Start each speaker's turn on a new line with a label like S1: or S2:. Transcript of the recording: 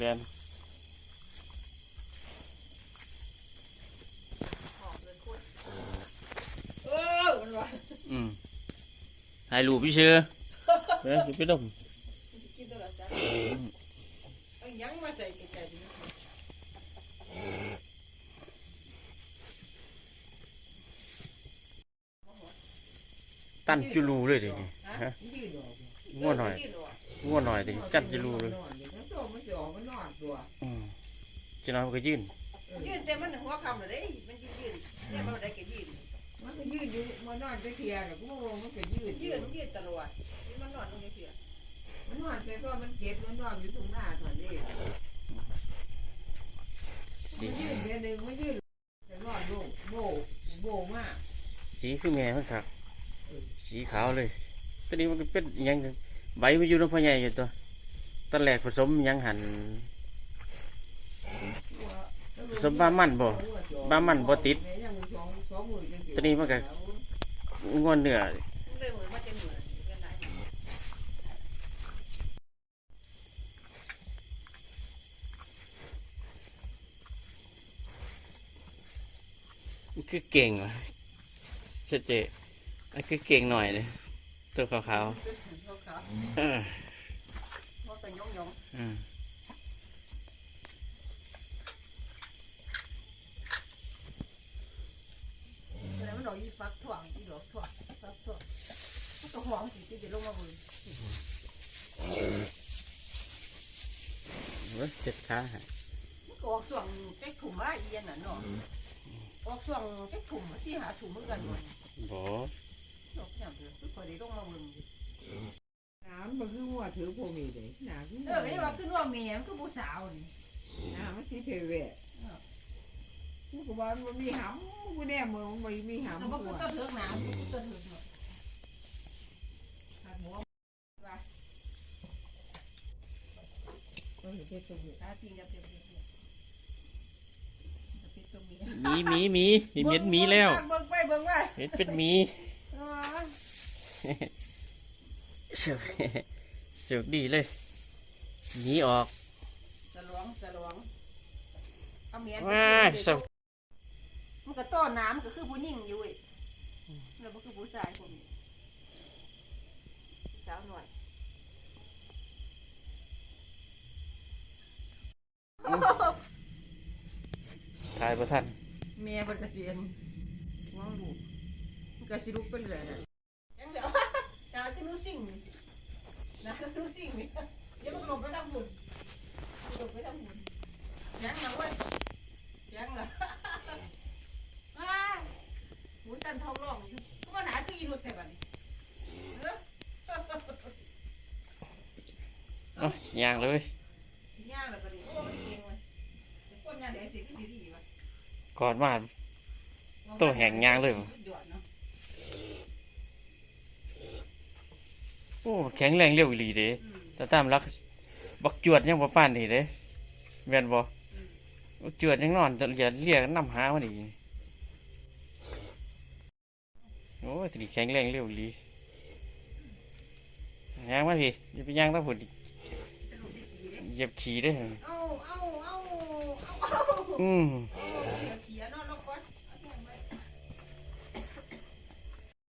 S1: เรียน
S2: ออกเลยคนเออมันว่า
S1: อืมถ่ายรูปพี่เชื่อเออไปดม
S2: กินตัวละจ้ะเอาหยังมาใส่ไก่ๆดิ
S1: ตั้นจุลูเลยดินี่ฮะ
S3: ยืดออก
S1: ง่วหน่อยง่วหน่อยดิตั้นจุลูเลย
S3: สิออกมันนอนตัว
S1: อืมจะนอนมันก็ยื่น
S2: ยืนแต่มันหัวคำเลยเด้มันยืนยืนเนี่ยมันได้ก็ยืน
S3: มันก็ยืดอยู่มันนอนจะเคลียร์กับกูว่ามันก็ยืด
S2: ยืนยืนตลอดมันนอนลงเฉย
S3: มันนอนแต่ก็มันเจ็บมันนอนอยู่ตรงหน้าตอนนี้
S1: สี
S3: มันยืดเดือนหนึ่งมันยืดแต่นอนโบโบโบมาก
S1: สีคือแม่มันครับ สีขาวเลยตอนนี้มันก็เป็นอิหยังใบมันอยู่ในพ่อใหญ่อยู่ตัว ตอนแรกผสมหยังหันผสมบ้ามันบ่บ้ามันบ่ติดตอนนี้มันก็งวนเนื้อ
S2: ๆเลยเหนือกันไหน
S1: มันคือเก่งวะเจเจ๊มันคือเก่งหน่อยเลยตัวขาวๆ เออ
S2: เขาเป็นยงยง
S1: อืม
S2: แล้วมันดอกยี่ฟักถ่วงยี่ดอกถ่วงฟักถ่วงมันก็หอมสิที่จะลงมาบน
S1: เว้ยเจ็ดขาให้
S2: มันก็ออกส่วงเจ๊กถุ่มว่าอีอันน่ะเนาะออกส่วงเจ๊กถุ่มที่หาถุ่มเหมือนกันหมด
S1: บ่
S2: ดอกอย่างเดียวคือพอได้ลงมาบน
S3: น้ำมันคือหัว ถือพวกนี้เลยน้ำคือ
S2: เออไอ้ว่าขึ้นว่าเมียมันคือผู้สาวนี่
S3: น้ำมันสีเทเวะกูก็ว่ามันมีหำกูแน่มือมันไม่มีหำ
S2: ก็บ่คือต้นเถิกน้ำคือต้นเถิกเนาะขาดหัว
S3: ก็เห็นแค่ตรงนี้
S2: ตาจริงจะเป็นเป็นเป็นตรงนี้
S1: หมีหมีหมีมีเม็ดหมีแล้ว
S3: เบิ่งไปเบิ่งไป
S1: เม็ดเป็นหมี
S3: อ๋อ
S1: เสือกเสือกดีเลยหนีออก
S2: สลวงสลวงเอาเมียน
S1: ว้ายสว
S2: มันก็ต้อนน้ำก็คือผู้หญิงอยู่เว้ยแล้วมันคือผู้ชายคนนี้สาวหน่อย
S1: ทายประทัน
S2: เมียเป็นเกษียณว่างลูกมันก็สิลุกไปเรื่อยน่ะยังเดี๋ยวจะจะรู้สิ่งนี่นะรู้สิ่งนี่ เดี๋ยวมันลงไปทำบุญลงไปทำบุญยังนะเว้ยยังนะว้ายหมูตันทองร่องอยู่ก็มาหนาคืออีนุดแต่บัดนี้เออ
S1: เอ้ยางเลย
S2: ย่างแล้วบัดนี้โอ้ยเก่งเว้ยแต่คนย่างเดี๋ยวสิคือดีๆว่ะ
S1: ก่อนมาโตแห่งย่างเลยว่ะ
S2: หยอดเนาะ
S1: โอ้แข็งแรงเร็วอีหลีเด้
S2: อืม
S1: แต่ตามรัก บักจวดยังบ่ปานนี่เด้แม่นบ่บักจวดยังนอนจะเรียเรียกนำหามันอีกโอ้ยทีนี้แข็งแรงเร็วอีหลีย่างมาพี่อย่าไปย่างตะพุ่นอีก
S2: จะรู้ดีๆเด้
S1: เหยียบขี่เด้อ
S2: เอาเอาเอาเอาเอา
S1: อืม
S2: โอ้